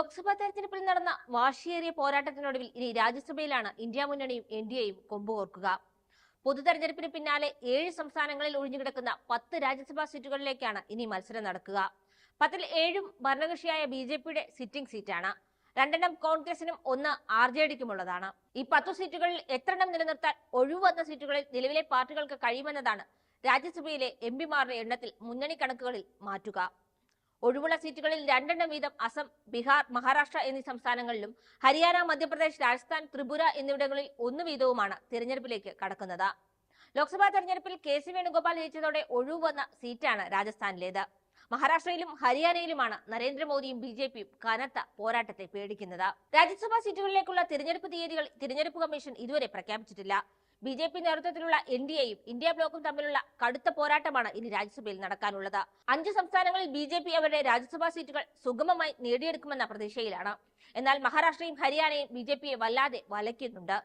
ലോക്സഭാ തെരഞ്ഞെടുപ്പിൽ നടന്ന വാശിയേറിയ പോരാട്ടത്തിനൊടുവിൽ ഇനി രാജ്യസഭയിലാണ് ഇന്ത്യ മുന്നണിയും എൻ ഡി എയും കൊമ്പുകോർക്കുക പൊതു തെരഞ്ഞെടുപ്പിന് പിന്നാലെ ഏഴ് സംസ്ഥാനങ്ങളിൽ ഒഴിഞ്ഞുകിടക്കുന്ന പത്ത് രാജ്യസഭാ സീറ്റുകളിലേക്കാണ് ഇനി മത്സരം നടക്കുക. പത്തിൽ ഏഴും ഭരണകക്ഷിയായ ബി ജെ പിയുടെ സിറ്റിംഗ് സീറ്റാണ്. രണ്ടെണ്ണം കോൺഗ്രസിനും ഒന്ന് ആർ ജെ ഡിക്കുമുള്ളതാണ്. ഈ പത്തു സീറ്റുകളിൽ എത്രണ്ണം നിലനിർത്താൻ ഒഴിവുവന്ന സീറ്റുകളിൽ നിലവിലെ പാർട്ടികൾക്ക് കഴിയുമെന്നതാണ് രാജ്യസഭയിലെ എം പിമാരുടെ എണ്ണത്തിൽ മുന്നണി കണക്കുകളിൽ മാറ്റുക. ഒഴിവുള്ള സീറ്റുകളിൽ രണ്ടെണ്ണം വീതം അസം ബീഹാർ മഹാരാഷ്ട്ര എന്നീ സംസ്ഥാനങ്ങളിലും ഹരിയാന മധ്യപ്രദേശ് രാജസ്ഥാൻ ത്രിപുര എന്നിവിടങ്ങളിൽ ഒന്ന് വീതവുമാണ് തിരഞ്ഞെടുപ്പിലേക്ക് കടക്കുന്നത്. ലോക്സഭാ തെരഞ്ഞെടുപ്പിൽ കെ സി വേണുഗോപാൽ ജയിച്ചതോടെ ഒഴിവ് വന്ന സീറ്റാണ് രാജസ്ഥാനിലേത്. മഹാരാഷ്ട്രയിലും ഹരിയാനയിലുമാണ് നരേന്ദ്രമോദിയും ബി ജെ പിയും കനത്ത പോരാട്ടത്തെ പേടിക്കുന്നത്. രാജ്യസഭാ സീറ്റുകളിലേക്കുള്ള തിരഞ്ഞെടുപ്പ് തീയതികൾ തിരഞ്ഞെടുപ്പ് കമ്മീഷൻ ഇതുവരെ പ്രഖ്യാപിച്ചിട്ടില്ല. ബി ജെ പി നേതൃത്വത്തിലുള്ള എൻ ഡി എയും ഇന്ത്യ ബ്ലോക്കും തമ്മിലുള്ള കടുത്ത പോരാട്ടമാണ് ഇനി രാജ്യസഭയിൽ നടക്കാനുള്ളത്. അഞ്ച് സംസ്ഥാനങ്ങളിൽ ബി ജെ പി അവരുടെ രാജ്യസഭാ സീറ്റുകൾ സുഗമമായി നേടിയെടുക്കുമെന്ന പ്രതീക്ഷയിലാണ്. എന്നാൽ മഹാരാഷ്ട്രയും ഹരിയാനയും ബി ജെ പിയെ വല്ലാതെ വലയ്ക്കുന്നുണ്ട്.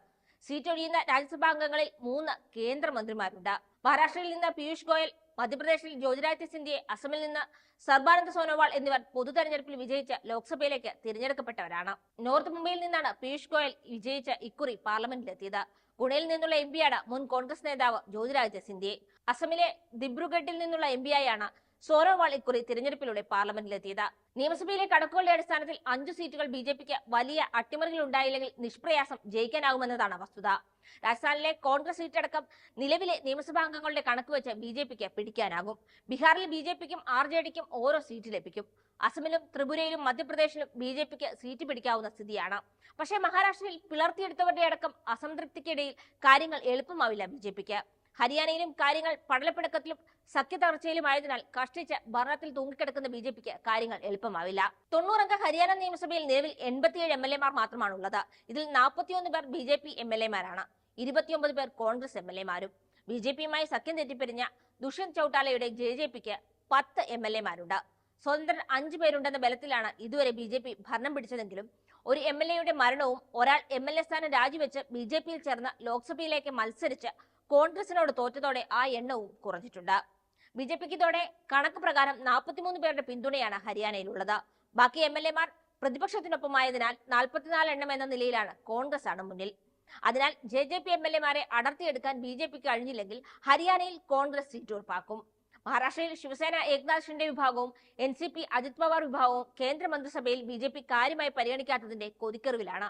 സീറ്റ് ഒഴിയുന്ന രാജ്യസഭാ അംഗങ്ങളിൽ മൂന്ന് കേന്ദ്രമന്ത്രിമാരുണ്ട്. മഹാരാഷ്ട്രയിൽ നിന്ന് പീയൂഷ് ഗോയൽ മധ്യപ്രദേശിൽ ജ്യോതിരാദിത്യ സിന്ധ്യയെ അസമിൽ നിന്ന് സർബാനന്ദ സോനോവാൾ എന്നിവർ പൊതു തെരഞ്ഞെടുപ്പിൽ വിജയിച്ച ലോക്സഭയിലേക്ക് തിരഞ്ഞെടുക്കപ്പെട്ടവരാണ്. നോർത്ത് മുംബൈയിൽ നിന്നാണ് പീയൂഷ് ഗോയൽ വിജയിച്ച ഇക്കുറി പാർലമെന്റിലെത്തിയത്. ഗുണയിൽ നിന്നുള്ള എം പിയാണ് മുൻ കോൺഗ്രസ് നേതാവ് ജ്യോതിരാദിത്യ സിന്ധ്യയെ. അസമിലെ ദിബ്രുഗഡിൽ നിന്നുള്ള എം പിയായാണ് സോനോവാൾ ഇക്കുറി തിരഞ്ഞെടുപ്പിലൂടെ പാർലമെന്റിലെത്തിയത്. നിയമസഭയിലെ കണക്കുകളുടെ അടിസ്ഥാനത്തിൽ അഞ്ചു സീറ്റുകൾ ബി ജെ പിക്ക് വലിയ അട്ടിമറികൾ ഉണ്ടായില്ലെങ്കിൽ നിഷ്പ്രയാസം ജയിക്കാനാകുമെന്നതാണ് വസ്തുത. രാജസ്ഥാനിലെ കോൺഗ്രസ് സീറ്റടക്കം നിലവിലെ നിയമസഭാംഗങ്ങളുടെ കണക്ക് വെച്ച് ബി ജെ പിക്ക് പിടിക്കാനാകും. ബീഹാറിൽ ബി ജെ പിക്കും ആർ ജെ ഡിക്കും ഓരോ സീറ്റ് ലഭിക്കും. അസമിലും ത്രിപുരയിലും മധ്യപ്രദേശിലും ബി ജെ പിക്ക് സീറ്റ് പിടിക്കാവുന്ന സ്ഥിതിയാണ്. പക്ഷേ മഹാരാഷ്ട്രയിൽ പിളർത്തിയെടുത്തവരുടെ അടക്കം അസംതൃപ്തിക്കിടയിൽ കാര്യങ്ങൾ എളുപ്പമാവില്ല ബി ജെ പിക്ക്. ഹരിയാനയിലും കാര്യങ്ങൾ പടലപ്പിണക്കത്തിലും സഖ്യതകർച്ചയിലുമായതിനാൽ കഷ്ടിച്ച് ഭരണത്തിൽ തൂങ്ങിക്കിടക്കുന്ന ബി ജെ പിക്ക് കാര്യങ്ങൾ എളുപ്പമാവില്ല. തൊണ്ണൂറംഗ ഹരിയാന നിയമസഭയിൽ നിലവിൽ എൺപത്തിയേഴ് എം എൽ എമാർ മാത്രമാണുള്ളത്. ഇതിൽ നാൽപ്പത്തിയൊന്ന് പേർ B J P M L എമാരാണ് ഇരുപത്തിയൊമ്പത് പേർ കോൺഗ്രസ് എം എൽ എമാരും ബി ജെ പിയുമായി സഖ്യം തെറ്റിപ്പിരിഞ്ഞ ദുഷ്യന്ത് ചൌട്ടാലയുടെ ജെ ജെ പിക്ക് പത്ത് എം എൽ എമാരുണ്ട് സ്വതന്ത്രൻ അഞ്ചു പേരുണ്ടെന്ന ബലത്തിലാണ് ഇതുവരെ ബി ജെ പി ഭരണം പിടിച്ചതെങ്കിലും ഒരു എം എൽ എയുടെ മരണവും ഒരാൾ എം എൽ എ സ്ഥാനം രാജിവെച്ച് ബി ജെ പിയിൽ ചേർന്ന് ലോക്സഭയിലേക്ക് മത്സരിച്ച് കോൺഗ്രസിനോട് തോറ്റതോടെ ആ എണ്ണവും കുറഞ്ഞിട്ടുണ്ട്. ബി ജെ പിക്ക് ഇതോടെ കണക്ക് പ്രകാരം നാൽപ്പത്തിമൂന്ന് പേരുടെ പിന്തുണയാണ് ഹരിയാനയിലുള്ളത്. ബാക്കി എം എൽ എമാർ പ്രതിപക്ഷത്തിനൊപ്പമായതിനാൽ നാൽപ്പത്തിനാല് എണ്ണം എന്ന നിലയിലാണ് കോൺഗ്രസ് ആണ് മുന്നിൽ. അതിനാൽ J J P M L എമാരെ അടർത്തിയെടുക്കാൻ ബി ജെ പിക്ക് കഴിഞ്ഞില്ലെങ്കിൽ ഹരിയാനയിൽ കോൺഗ്രസ് സീറ്റ് ഉറപ്പാക്കും. മഹാരാഷ്ട്രയിൽ ശിവസേന ഏക്നാഥ് ഷിൻഡെ വിഭാഗവും N C P Ajit Pawar വിഭാഗവും കേന്ദ്രമന്ത്രിസഭയിൽ ബി ജെ പി കാര്യമായി പരിഗണിക്കാത്തതിന്റെ കൊതിക്കെറിവിലാണ്.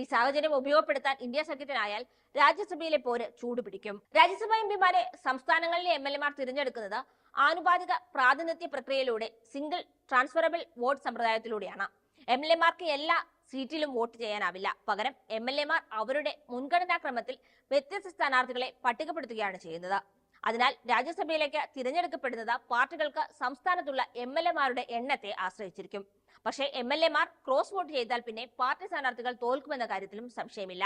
ഈ സാഹചര്യം ഉപയോഗപ്പെടുത്താൻ ഇന്ത്യ സഖ്യത്തിനായാൽ രാജ്യസഭയിലെ പോര് ചൂടുപിടിക്കും രാജ്യസഭാ എം പിമാരെ സംസ്ഥാനങ്ങളിലെ എം എൽ എമാർ തിരഞ്ഞെടുക്കുന്നത് ആനുപാതിക പ്രാതിനിധ്യ പ്രക്രിയയിലൂടെ സിംഗിൾ ട്രാൻസ്ഫറബിൾ വോട്ട് സമ്പ്രദായത്തിലൂടെയാണ്. എം എൽ എമാർക്ക് എല്ലാ സീറ്റിലും വോട്ട് ചെയ്യാനാവില്ല. പകരം എം എൽ എമാർ അവരുടെ മുൻഗണനാ ക്രമത്തിൽ വ്യത്യസ്ത സ്ഥാനാർത്ഥികളെ പട്ടികപ്പെടുത്തുകയാണ് ചെയ്യുന്നത്. അതിനാൽ രാജ്യസഭയിലേക്ക് തിരഞ്ഞെടുക്കപ്പെടുന്നത് പാർട്ടികൾക്ക് സംസ്ഥാനത്തുള്ള എം എൽ എമാരുടെ എണ്ണത്തെ ആശ്രയിച്ചിരിക്കും. പക്ഷേ എം എൽ എമാർ ക്രോസ് വോട്ട് ചെയ്താൽ പിന്നെ പാർട്ടി സ്ഥാനാർത്ഥികൾ തോൽക്കുമെന്ന കാര്യത്തിലും സംശയമില്ല.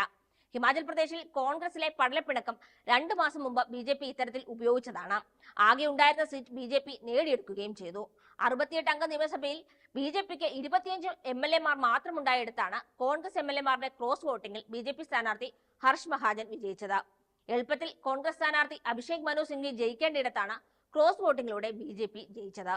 ഹിമാചൽ പ്രദേശിൽ കോൺഗ്രസിലെ പടലപ്പിണക്കം രണ്ടു മാസം മുമ്പ് ബി ജെ പി ഇത്തരത്തിൽ ഉപയോഗിച്ചതാണ്. ആകെ ഉണ്ടായിരുന്ന സീറ്റ് ബി ജെ പി നേടിയെടുക്കുകയും ചെയ്തു. അറുപത്തിയെട്ട് അംഗ നിയമസഭയിൽ ബി ജെ പിക്ക് ഇരുപത്തിയഞ്ച് എം എൽ എമാർ മാത്രമുണ്ടായിടത്താണ് കോൺഗ്രസ് എം എൽ എമാരുടെ ക്രോസ് വോട്ടിംഗിൽ ബി ജെ പി സ്ഥാനാർത്ഥി ഹർഷ് മഹാജൻ വിജയിച്ചത്. എളുപ്പത്തിൽ കോൺഗ്രസ് സ്ഥാനാർത്ഥി അഭിഷേക് മനു സിംഗ്വി ജയിക്കേണ്ടിടത്താണ് ക്രോസ് വോട്ടിംഗിലൂടെ ബി ജെ പി ജയിച്ചത്.